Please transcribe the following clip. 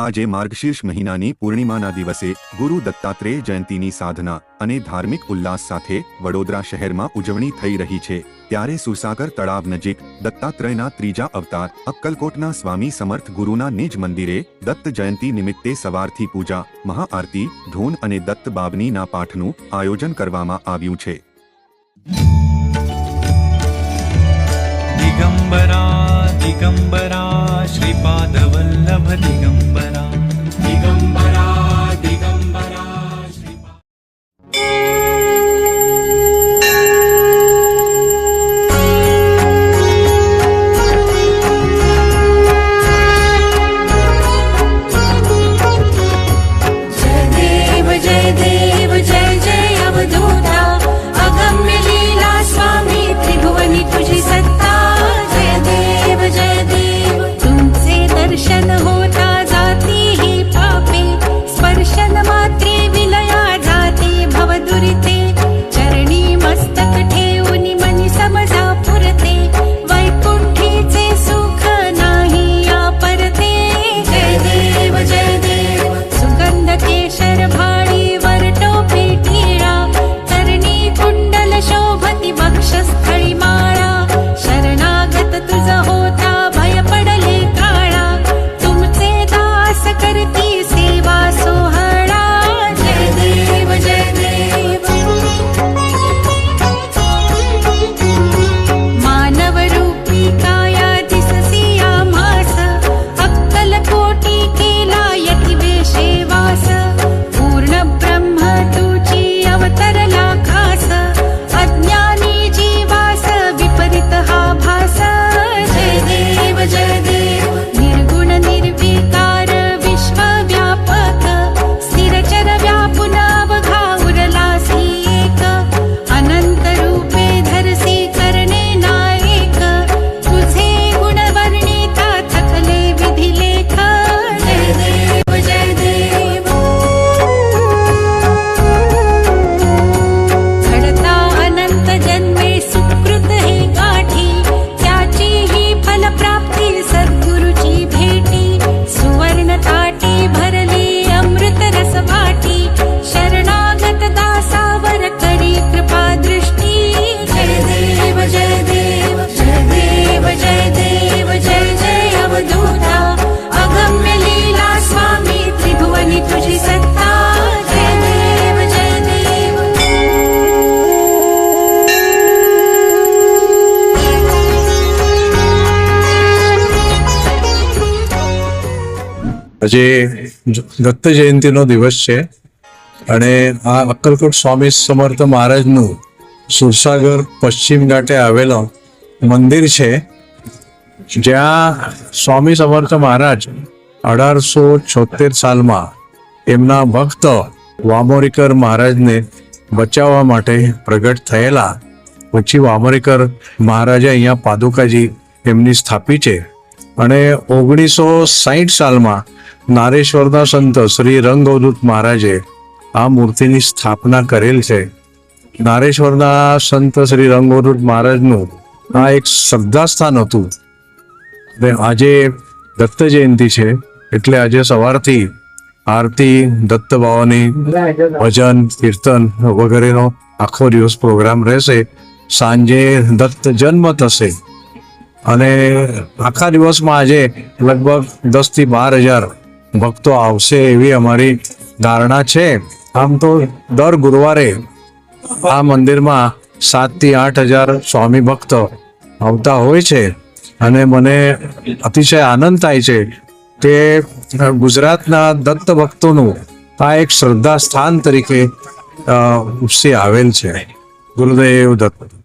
આજે માર્ગશીર્ષ મહિનાની પૂર્ણિમાના દિવસે ગુરુ દત્તાત્રેય જયંતિની સાધના અને ધાર્મિક ઉલ્લાસ સાથે વડોદરા શહેરમાં ઉજવણી થઈ રહી છે. ત્યારે સુસાગર તળાવ નજીક દત્તાત્રેયના ત્રીજા અવતાર, અક્કલકોટના સ્વામી સમર્થ ગુરુના નિજ મંદિરે દત્ત જયંતિ નિમિત્તે સવારથી પૂજા, મહાઆરતી, ધૂન અને દત્ત બાવનીના પાઠનું આયોજન કરવામાં આવ્યું છે. દિગંબરા દિગંબરા શ્રીપાદવલ્લભ દિગંબર આજે દત્ત જયંતિનો દિવસ છે. અને આ અક્કલકોટ સ્વામી સમર્થ મહારાજનું સુરસાગર પશ્ચિમ ઘાટે આવેલો મંદિર છે. જ્યાં સ્વામી સમર્થ મહારાજ અઢારસો છોતેર સાલમાં એમના ભક્ત વામોરીકર મહારાજને બચાવવા માટે પ્રગટ થયેલા. પછી વામોરીકર મહારાજે અહીંયા પાદુકાજી એમની સ્થાપી છે. અને ઓગણીસો સાહીઠ સાલમાં નારેશ્વરના સંત શ્રી રંગઅવધૂત મહારાજે આ મૂર્તિની સ્થાપના કરેલ છે. નારેશ્વરના સંત શ્રી રંગઅવધૂત મહારાજનું આ એક શ્રદ્ધાસ્થાન હતું. ને આજે દત્ત જયંતિ છે, એટલે આજે સવારથી આરતી, દત્ત બાવાની ભજન, કીર્તન વગેરેનો આખો દિવસ પ્રોગ્રામ રહેશે. સાંજે દત્ત જન્મ થશે. અને આખા દિવસમાં આજે લગભગ દસથી બાર હજાર ભક્તો આવશે એવી અમારી ધારણા છે. આમ તો દર ગુરુવારે આ મંદિરમાં સાતથી આઠ હજાર સ્વામી ભક્તો આવતા હોય છે. અને મને અતિશય આનંદ થાય છે કે ગુજરાતના દત્ત ભક્તોનું આ એક શ્રદ્ધા સ્થાન તરીકે ઉપસી આવેલ છે. ગુરુદેવ દત્ત.